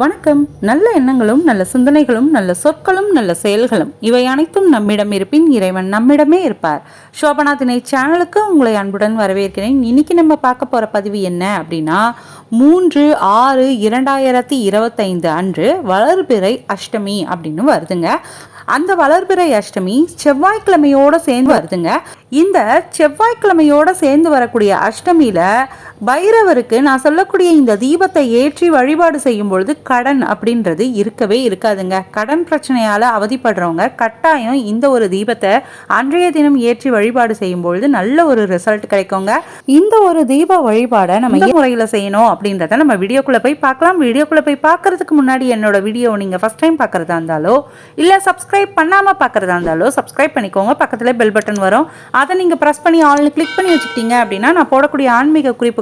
வணக்கம். நல்ல எண்ணங்களும் நல்ல சிந்தனைகளும் நல்ல சொற்களும் நல்ல செயல்களும் இவை அனைத்தும் நம்மிடம் இருப்பின் இறைவன் நம்மிடமே இருப்பார். சோபனா திணை சேனலுக்கு உங்களை அன்புடன் வரவேற்கிறேன். இன்னைக்கு நம்ம பார்க்க போற பதிவு என்ன அப்படின்னா மூன்று ஆறு இரண்டாயிரத்தி இருபத்தைந்து அன்று வளர்பிறை அஷ்டமி அப்படின்னு வருதுங்க. அந்த வளர்பிறை அஷ்டமி செவ்வாய்க்கிழமையோட சேர்ந்து வருதுங்க. இந்த செவ்வாய்க்கிழமையோட சேர்ந்து வரக்கூடிய அஷ்டமியில பைரவருக்கு நான் சொல்லக்கூடிய இந்த தீபத்தை ஏற்றி வழிபாடு செய்யும் பொழுது கடன் அப்படின்றது இருக்கவே இருக்காதுங்க. கடன் பிரச்சனையால அவதிப்படுறவங்க கட்டாயம் இந்த ஒரு தீபத்தை அன்றைய தினம் ஏற்றி வழிபாடு செய்யும் பொழுது நல்ல ஒரு ரிசல்ட் கிடைக்குங்க. இந்த ஒரு தீப வழிபாடை நம்ம முறையில் செய்யணும் அப்படின்றத நம்ம வீடியோக்குள்ள போய் பார்க்கலாம். வீடியோக்குள்ள போய் பார்க்கறதுக்கு முன்னாடி என்னோட வீடியோ நீங்க ஃபர்ஸ்ட் டைம் பார்க்கறதா இருந்தாலோ இல்ல சப்ஸ்கிரைப் பண்ணாம பார்க்கறதா இருந்தாலோ சப்ஸ்கிரைப் பண்ணிக்கோங்க. பக்கத்துல பெல் பட்டன் வரும். அதை நீங்க பிரஸ் பண்ணி ஆல்னு கிளிக் பண்ணி வச்சுக்கிட்டீங்க அப்படின்னா நான் போடக்கூடிய ஆன்மீக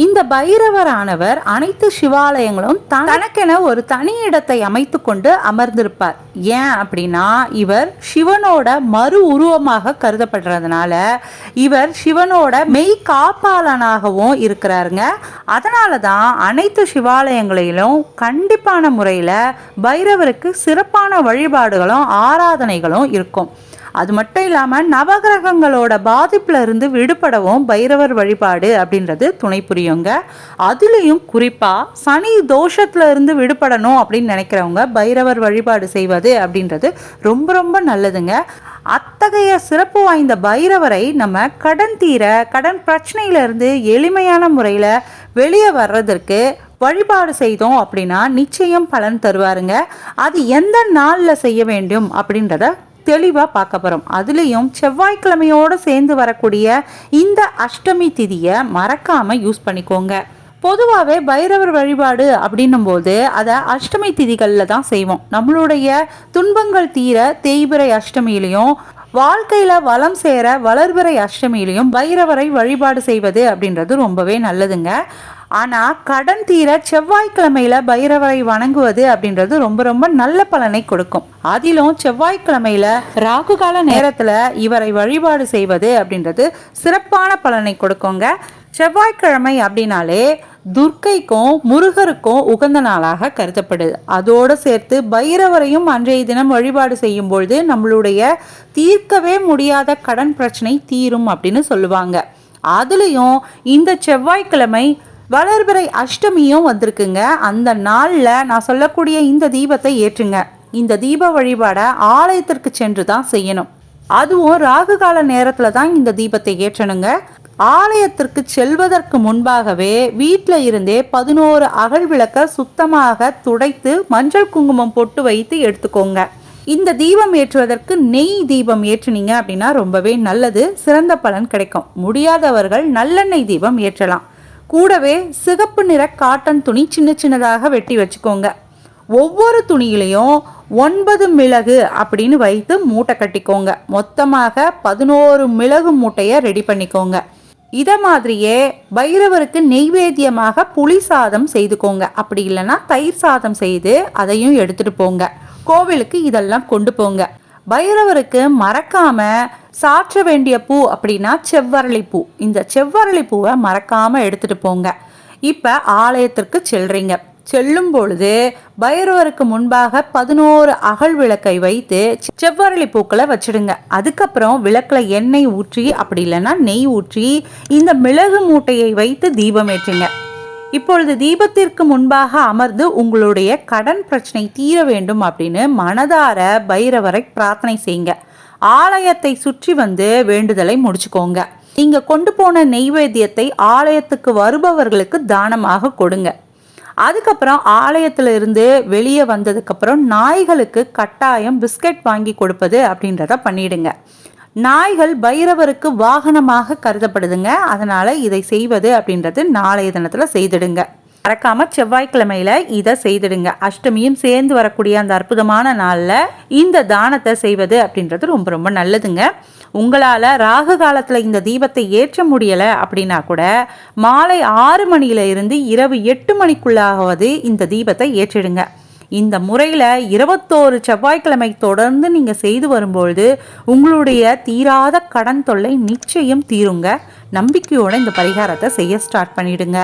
இந்த பைரவரானவர் அனைத்து சிவாலயங்களும் தனக்கென ஒரு தனி இடத்தை அமைத்து கொண்டு அமர்ந்திருப்பார். ஏன் அப்படின்னா இவர் சிவனோட மறு உருவமாக கருதப்படுறதுனால இவர் சிவனோட மெய் காப்பாளனாகவும் இருக்கிறாருங்க. அதனால தான் அனைத்து சிவாலயங்களிலும் கண்டிப்பான முறையில் பைரவருக்கு சிறப்பான வழிபாடுகளும் ஆராதனைகளும் இருக்கும். அது மட்டும் இல்லாமல் நவகிரகங்களோட பாதிப்புல இருந்து விடுபடவும் பைரவர் வழிபாடு அப்படின்றது துணை புரியுங்க. அதுலேயும் குறிப்பாக சனி தோஷத்துல இருந்து விடுபடணும் அப்படின்னு நினைக்கிறவங்க பைரவர் வழிபாடு செய்வது அப்படின்றது ரொம்ப ரொம்ப நல்லதுங்க. அத்தகைய சிறப்பு வாய்ந்த பைரவரை நம்ம கடன் தீர கடன் பிரச்சனையிலிருந்து எளிமையான முறையில் வெளியே வர்றதற்கு வழிபாடு செய்தோம் அப்படின்னா நிச்சயம் பலன் தருவாருங்க. அது எந்த நாளில் செய்ய வேண்டும் அப்படின்றத தெளிவாக பார்க்க போகிறோம் அதுலேயும் செவ்வாய்க்கிழமையோடு சேர்ந்து வரக்கூடிய இந்த அஷ்டமி திதியை மறக்காமல் யூஸ் பண்ணிக்கோங்க. பொதுவாகவே பைரவர் வழிபாடு அப்படின்னும் போது அதை அஷ்டமி திதிகளில் தான் செய்வோம். நம்மளுடைய துன்பங்கள் தீர தேய்பிரை அஷ்டமியிலையும் வாழ்க்கையில் வளம் சேர வளர்பிறை அஷ்டமியிலையும் பைரவரை வழிபாடு செய்வது அப்படின்றது ரொம்பவே நல்லதுங்க. ஆனால் கடன் தீர செவ்வாய்க்கிழமையில் பைரவரை வணங்குவது அப்படின்றது ரொம்ப ரொம்ப நல்ல பலனை கொடுக்கும். அதிலும் செவ்வாய்க்கிழமையில ராகு கால நேரத்தில் இவரை வழிபாடு செய்வது அப்படின்றது சிறப்பான பலனை கொடுக்குங்க. செவ்வாய்க்கிழமை அப்படின்னாலே துர்க்கைக்கும் முருகருக்கும் உகந்த நாளாக கருதப்படுது அதோடு சேர்த்து பைரவரையும் அன்றைய தினம் வழிபாடு செய்யும் பொழுது நம்மளுடைய தீர்க்கவே முடியாத கடன் பிரச்சனை தீரும் அப்படின்னு சொல்லுவாங்க. அதுலேயும் இந்த செவ்வாய்க்கிழமை வளர்பிறை அஷ்டமியும் வந்திருக்குங்க. அந்த நாளில் நான் சொல்லக்கூடிய இந்த தீபத்தை ஏற்றுங்க. இந்த தீப வழிபாடை ஆலயத்திற்கு சென்று தான் செய்யணும். அதுவும் ராகு கால நேரத்தில் தான் இந்த தீபத்தை ஏற்றணுங்க. ஆலயத்திற்கு செல்வதற்கு முன்பாகவே வீட்டில் இருந்தே பதினோரு அகல் விளக்க சுத்தமாக துடைத்து மஞ்சள் குங்குமம் பொட்டு வைத்து எடுத்துக்கோங்க. இந்த தீபம் ஏற்றுவதற்கு நெய் தீபம் ஏற்றுனீங்க அப்படின்னா ரொம்பவே நல்லது. சிறந்த பலன் கிடைக்கும். முடியாதவர்கள் நல்லெண்ணெய் தீபம் ஏற்றலாம். கூடவே சிகப்பு நிற காட்டன் துணி சின்ன சின்னதாக வெட்டி வச்சுக்கோங்க. ஒவ்வொரு துணியிலையும் ஒன்பது மிளகு அப்படின்னு வைத்து மூட்டை கட்டிக்கோங்க. மொத்தமாக பதினோரு மிளகு மூட்டையை ரெடி பண்ணிக்கோங்க. இதை மாதிரியே பைரவருக்கு நெய்வேத்தியமாக புளி சாதம் செய்துக்கோங்க. அப்படி இல்லைன்னா தயிர் சாதம் செய்து அதையும் எடுத்துகிட்டு போங்க. கோவிலுக்கு இதெல்லாம் கொண்டு போங்க. பைரவருக்கு மறக்காம சாற்ற வேண்டிய பூ அப்படின்னா செவ்வரளி பூ இந்த செவ்வரளி பூவை மறக்காம எடுத்துட்டு போங்க. இப்ப ஆலயத்திற்கு செல்றீங்க. செல்லும் பொழுது பைரவருக்கு முன்பாக பதினோரு அகல் விளக்கை வைத்து செவ்வரளி பூக்களை வச்சிடுங்க. அதுக்கப்புறம் விளக்கில் எண்ணெய் ஊற்றி அப்படி இல்லைன்னா நெய் ஊற்றி இந்த மிளகு மூட்டையை வைத்து தீபம் ஏற்றுங்க. இப்பொழுது தீபத்திற்கு முன்பாக அமர்ந்து உங்களுடைய கடன் பிரச்சனை தீர வேண்டும் அப்படின்னு மனதார பைரவரை பிரார்த்தனை செய்யுங்க. ஆலயத்தை சுற்றி வந்து வேண்டுதலை முடிச்சுக்கோங்க. நீங்க கொண்டு போன நெய்வேத்தியத்தை ஆலயத்துக்கு வருபவர்களுக்கு தானமாக கொடுங்க. அதுக்கப்புறம் ஆலயத்துல இருந்து வெளியே வந்ததுக்கப்புறம் நாய்களுக்கு கட்டாயம் பிஸ்கட் வாங்கி கொடுப்பது அப்படின்றத பண்ணிடுங்க. நாய்கள் பைரவருக்கு வாகனமாக கருதப்படுதுங்க. அதனால் இதை செய்வது அப்படின்றது நாளைய தினத்தில் செய்திடுங்க. மறக்காம செவ்வாய்க்கிழமையில இதை செய்திடுங்க. அஷ்டமியும் சேர்ந்து வரக்கூடிய அந்த அற்புதமான நாளில் இந்த தானத்தை செய்வது அப்படின்றது ரொம்ப ரொம்ப நல்லதுங்க. உங்களால் ராகு காலத்தில் இந்த தீபத்தை ஏற்ற முடியலை அப்படின்னா கூட மாலை ஆறு மணியில இருந்து இரவு எட்டு மணிக்குள்ளாவது இந்த தீபத்தை ஏற்றிடுங்க. இந்த முறையில் இருபத்தோரு செவ்வாய்க்கிழமை தொடர்ந்து நீங்கள் செய்து வரும்பொழுது உங்களுடைய தீராத கடன் தொல்லை நிச்சயம் தீருங்க. நம்பிக்கையோட இந்த பரிகாரத்தை செய்ய ஸ்டார்ட் பண்ணிடுங்க.